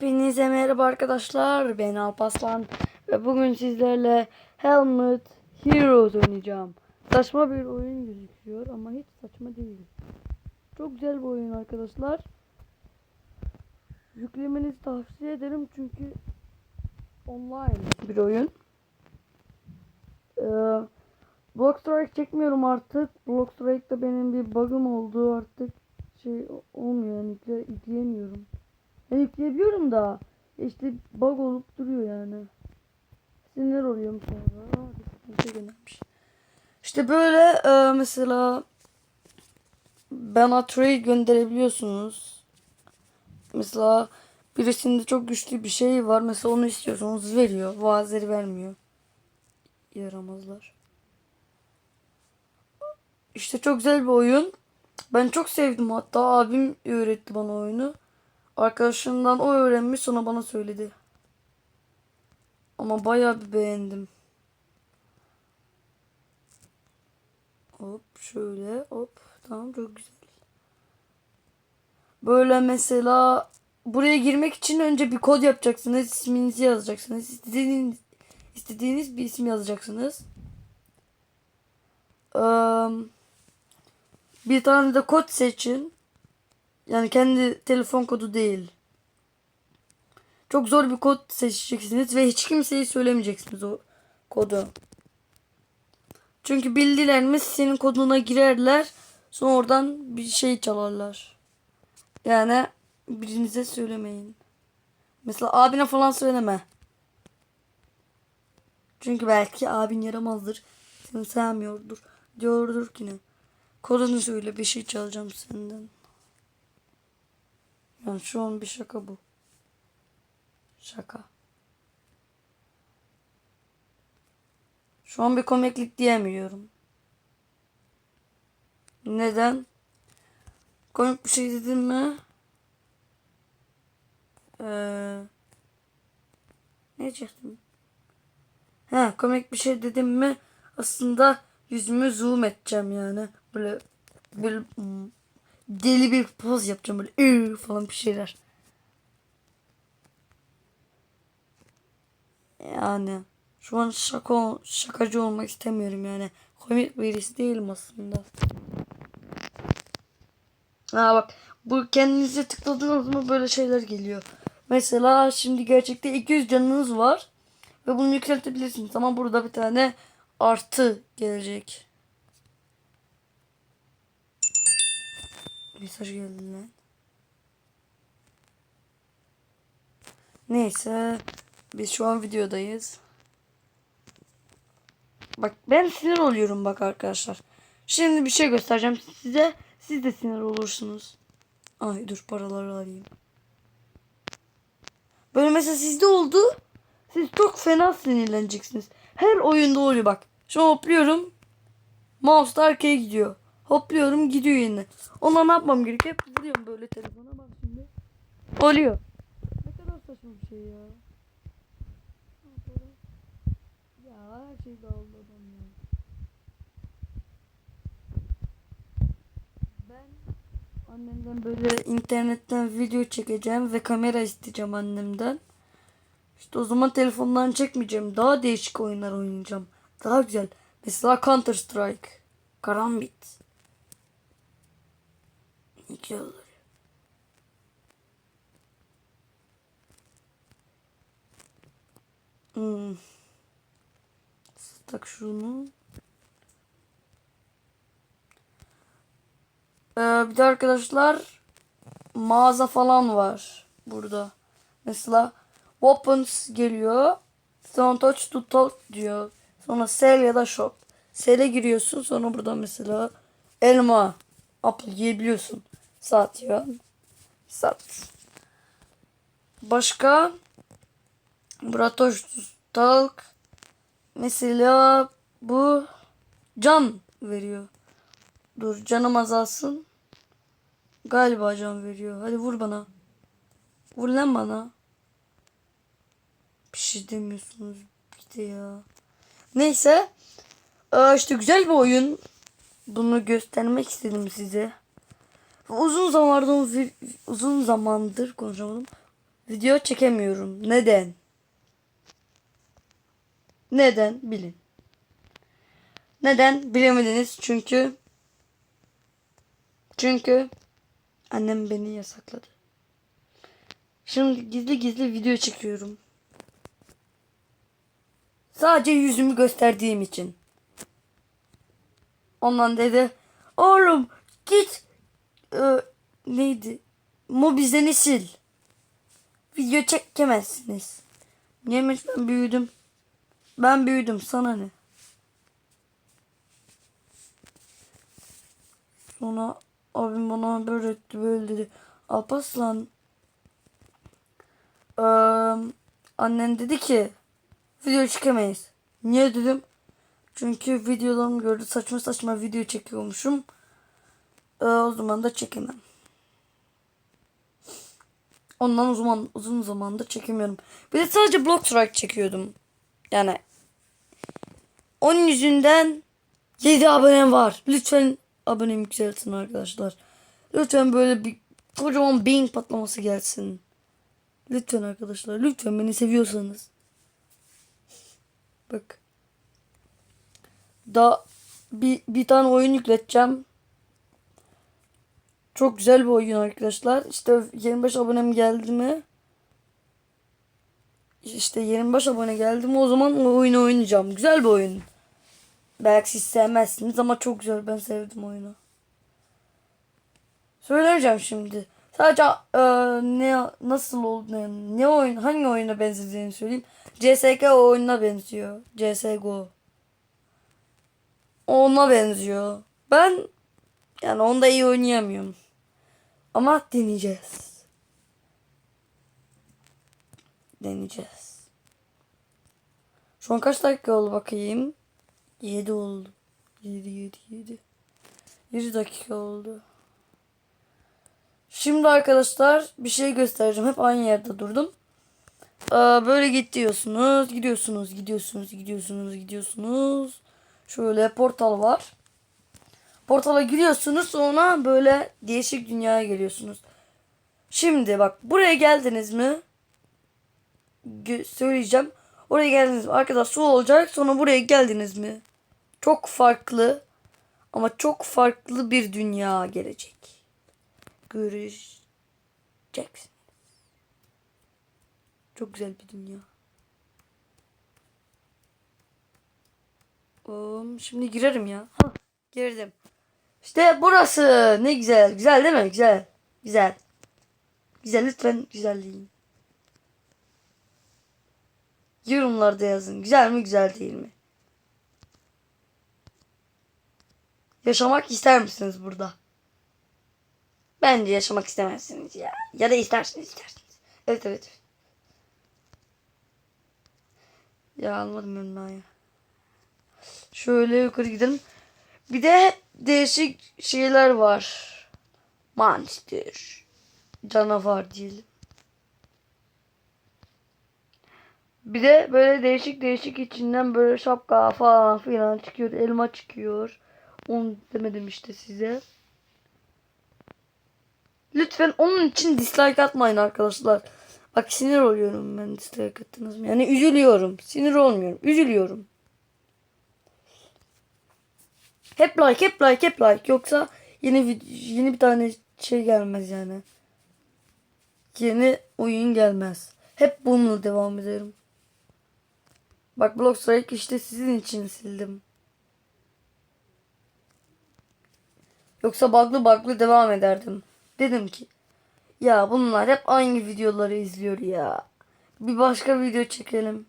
Hepinize merhaba arkadaşlar. Ben Alpaslan ve bugün sizlerle Helmet Heroes oynayacağım. Saçma bir oyun gözüküyor ama hiç saçma değil. Çok güzel bir oyun arkadaşlar. Yüklemenizi tavsiye ederim çünkü online bir oyun. Ee, Block Strike çekmiyorum artık. Block Strike'da benim bir bug'ım oldu artık şey olmuyor yani yükle, yükleyemiyorum. Yani yükleyebiliyorum da işte bug olup duruyor yani. Sinir oluyorum sonra. İşte böyle e, mesela bana trade gönderebiliyorsunuz. Mesela birisinde çok güçlü bir şey var. Mesela onu istiyorsanız veriyor. Bazıları vermiyor. Yaramazlar. İşte çok güzel bir oyun. Ben çok sevdim hatta abim öğretti bana oyunu. Arkadaşımdan o öğrenmiş sonra bana söyledi. Ama bayağı bir beğendim. Hop şöyle hop tamam çok güzel. Böyle mesela buraya girmek için önce bir kod yapacaksınız. isminizi yazacaksınız. İstediğiniz, istediğiniz bir isim yazacaksınız. Eee bir tane de kod seçin. Yani kendi telefon kodu değil. Çok zor bir kod seçeceksiniz ve hiç kimseye söylemeyeceksiniz o kodu. Çünkü bildiler mi senin koduna girerler. Sonra oradan bir şey çalarlar. Yani birinize söylemeyin. Mesela abine falan söyleme. Çünkü belki abin yaramazdır. Seni sevmiyordur. Diyordur ki ne. Kodunu söyle bir şey çalacağım senden. Yani şu an bir şaka bu. Şaka. Şu an bir komiklik diyemiyorum. Neden? Komik bir şey dedim mi? Ee, ne diyecektim? Ha, komik bir şey dedim mi? Aslında yüzümü zoom edeceğim yani. Böyle böyle hmm, deli bir poz yapacağım böyle "Iı" falan bir şeyler. Yani şu an şaka şakacı olmak istemiyorum yani. Komik birisi değilim aslında. Ha bak bu kendinize tıkladığınız mı böyle şeyler geliyor. Mesela şimdi gerçekte 200 canınız var ve bunu yükseltebilirsiniz ama burada bir tane artı gelecek. Mesaj geldi lan. Neyse. Biz şu an videodayız. Bak ben sinir oluyorum bak arkadaşlar. Şimdi bir şey göstereceğim size. Siz de sinir olursunuz. Ay dur paraları alayım. Böyle mesela sizde oldu. Siz çok fena sinirleneceksiniz. Her oyunda oluyor bak. Şu hopluyorum. Mouse da arkaya gidiyor. Hopluyorum gidiyor yine. Ona ne yapmam gerekiyor? Hep vuruyorum böyle telefona bak şimdi. Oluyor. Ne kadar saçma bir şey ya. Ya her şey dağıldı adam ya. Ben annemden böyle internetten video çekeceğim ve kamera isteyeceğim annemden. İşte o zaman telefondan çekmeyeceğim. Daha değişik oyunlar oynayacağım. Daha güzel. Mesela Counter Strike. Karambit. Ne güzel olur. Hmm. Tak şunu. Ee, bir de arkadaşlar mağaza falan var burada. Mesela weapons geliyor. Don't touch to talk diyor. Sonra sell ya da shop. Sell'e giriyorsun sonra burada mesela elma, apple yiyebiliyorsun. Saat ya. Saat. Başka to talk. Mesela bu can veriyor. Dur canım azalsın. Galiba can veriyor. Hadi vur bana. Vur lan bana. Bir şey demiyorsunuz. Bir de ya. Neyse. Ee, işte güzel bir oyun. Bunu göstermek istedim size. Uzun zamandır uzun zamandır konuşamadım. video çekemiyorum. Neden? Neden? Bilin. Neden? Bilemediniz. Çünkü çünkü annem beni yasakladı. Şimdi gizli gizli video çekiyorum. Sadece yüzümü gösterdiğim için. Ondan dedi. Oğlum git. Ee, neydi? Mobizeni sil. Video çekemezsiniz. Neymiş ben büyüdüm. Ben büyüdüm sana ne? Sonra abim bana böyle etti böyle dedi. Alpaslan. Eee annen dedi ki video çekemeyiz. Niye dedim? Çünkü videolarımı gördü saçma saçma video çekiyormuşum. Ee, o zaman da çekemem. Ondan uzun, uzun zamandır çekemiyorum. Bir de sadece Block Strike çekiyordum. Yani onun yüzünden 7 abonem var. Lütfen abonemi yükseltin arkadaşlar. Lütfen böyle bir kocaman beyin patlaması gelsin. Lütfen arkadaşlar. Lütfen beni seviyorsanız. Bak. Da bir, bir tane oyun yükleteceğim. Çok güzel bir oyun arkadaşlar. İşte 25 abonem geldi mi? İşte 25 abone geldi mi o zaman o oyunu oynayacağım. Güzel bir oyun. Belki siz sevmezsiniz ama çok güzel. Ben sevdim oyunu. Söylemeyeceğim şimdi. Sadece e, ne nasıl oldu ne, ne oyun hangi oyuna benzediğini söyleyeyim. CS:GO oyununa benziyor. CS:GO. Ona benziyor. Ben yani onda iyi oynayamıyorum. Ama deneyeceğiz. Deneyeceğiz. Şu an kaç dakika oldu bakayım. 7 oldu. 7 7 7. 7 dakika oldu. Şimdi arkadaşlar bir şey göstereceğim. Hep aynı yerde durdum. Ee, böyle gidiyorsunuz, gidiyorsunuz, gidiyorsunuz, gidiyorsunuz, gidiyorsunuz. Şöyle portal var. Portala giriyorsunuz sonra böyle değişik dünyaya geliyorsunuz. Şimdi bak buraya geldiniz mi? Gö- söyleyeceğim. Oraya geldiniz mi? Arkada su olacak. Sonra buraya geldiniz mi? Çok farklı ama çok farklı bir dünya gelecek. Göreceksiniz. Çok güzel bir dünya. Oğlum, şimdi girerim ya. Girdim. İşte burası. Ne güzel. Güzel değil mi? Güzel. Güzel. Güzel lütfen güzel deyin. Yorumlarda yazın. Güzel mi güzel değil mi? Yaşamak ister misiniz burada? Bence yaşamak istemezsiniz ya. Ya da istersiniz istersiniz. Evet evet. Ya almadım ben ya. Şöyle yukarı gidelim. Bir de değişik şeyler var. Monster. Canavar diyelim. Bir de böyle değişik değişik içinden böyle şapka falan filan çıkıyor. Elma çıkıyor. Onu demedim işte size. Lütfen onun için dislike atmayın arkadaşlar. Bak sinir oluyorum ben dislike attınız mı? Yani üzülüyorum. Sinir olmuyorum. Üzülüyorum. Hep like, hep like, hep like. Yoksa yeni yeni bir tane şey gelmez yani. Yeni oyun gelmez. Hep bununla devam ederim. Bak Block Strike işte sizin için sildim. Yoksa bug'lı bug'lı devam ederdim. Dedim ki ya bunlar hep aynı videoları izliyor ya. Bir başka video çekelim.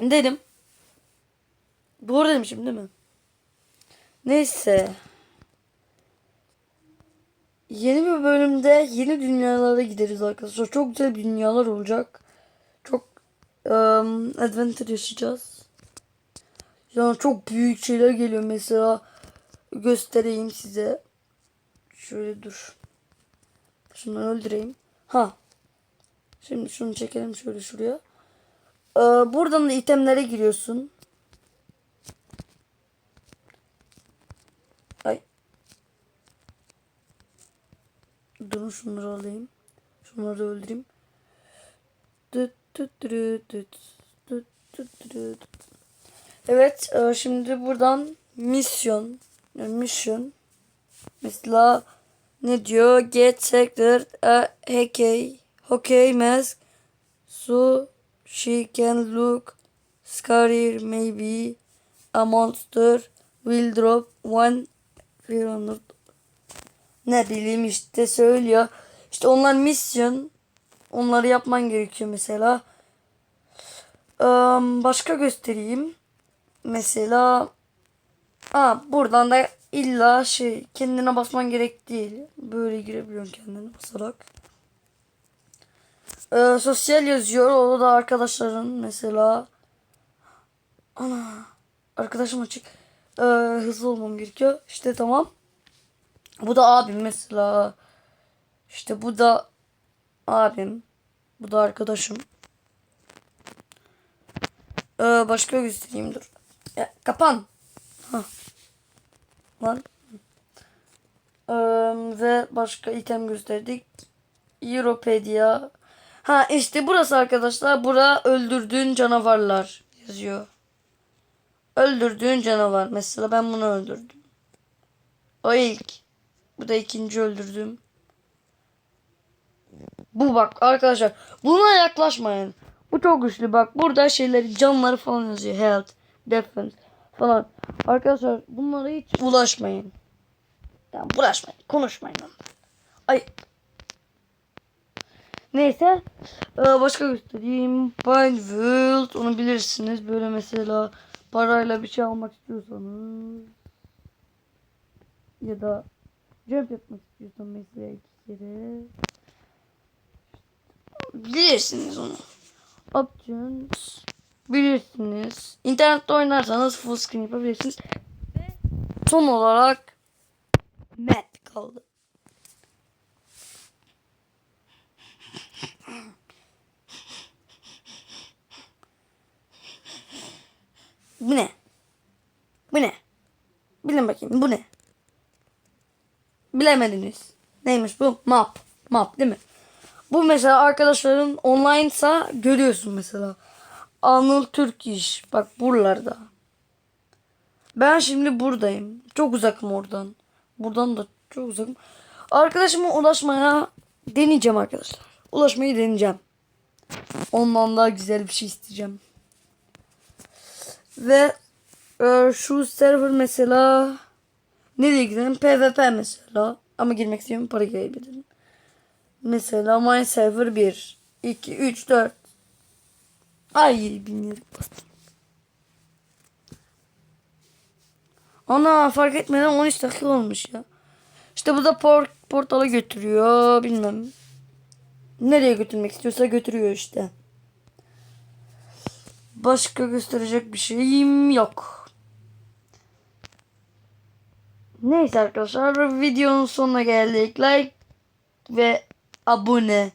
Dedim. Doğru demişim değil mi? Neyse. Yeni bir bölümde yeni dünyalara gideriz arkadaşlar. Çok güzel dünyalar olacak. Çok um, adventure yaşayacağız. Yani çok büyük şeyler geliyor mesela. Göstereyim size. Şöyle dur. Şunu öldüreyim. Ha. Şimdi şunu çekelim şöyle şuraya. Ee, buradan da itemlere giriyorsun. Durun şunları alayım. Şunları da öldüreyim. Evet e, şimdi buradan misyon yani mission. Mesela ne diyor? Get sector a hockey hockey mask. So she can look scary maybe. A monster will drop one 100 ne bileyim işte söylüyor. İşte onlar misyon. Onları yapman gerekiyor mesela. Eee, başka göstereyim. Mesela Aa, buradan da illa şey kendine basman gerek değil. Böyle girebiliyorsun kendine basarak. Ee, sosyal yazıyor. O da arkadaşların mesela. Ana. Arkadaşım açık. Ee, hızlı olmam gerekiyor. İşte tamam. Bu da abim mesela. İşte bu da abim. Bu da arkadaşım. Ee, başka göstereyim dur. Ya, kapan. Hah. Lan. Ee, ve başka item gösterdik. Europedia. Ha işte burası arkadaşlar. Bura öldürdüğün canavarlar yazıyor. Öldürdüğün canavar. Mesela ben bunu öldürdüm. O ilk. Bu da ikinci öldürdüm. Bu bak arkadaşlar. Buna yaklaşmayın. Bu çok güçlü bak. Burada şeyleri canları falan yazıyor. Health, defense falan. Arkadaşlar bunlara hiç ulaşmayın. Yani bulaşmayın. Konuşmayın. Ay. Neyse. Ee, başka göstereyim. Bind World. Onu bilirsiniz. Böyle mesela parayla bir şey almak istiyorsanız. Ya da jump yapmak istiyorsan mesela iki kere. Bilirsiniz onu. Options. Bilirsiniz. İnternette oynarsanız full screen yapabilirsiniz. Ve son olarak map kaldı. Bu ne? Bu ne? Bilin bakayım bu ne? Bilemediniz. Neymiş bu? Map. Map değil mi? Bu mesela arkadaşların online'sa görüyorsun mesela. Anıl Türk iş. Bak buralarda. Ben şimdi buradayım. Çok uzakım oradan. Buradan da çok uzakım. Arkadaşıma ulaşmaya deneyeceğim arkadaşlar. Ulaşmayı deneyeceğim. Ondan daha güzel bir şey isteyeceğim. Ve e, şu server mesela nereye gidelim? PvP mesela. Ama girmek istiyorum para kaybederim. Mesela My Server 1, 2, 3, 4. Ay bilmiyorum. Ana fark etmeden 13 dakika olmuş ya. İşte bu da por portala götürüyor bilmem. Nereye götürmek istiyorsa götürüyor işte. Başka gösterecek bir şeyim yok. Neyse arkadaşlar videonun sonuna geldik. Like ve abone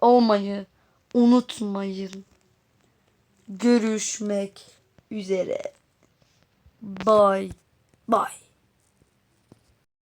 olmayı unutmayın. Görüşmek üzere. Bye. Bye.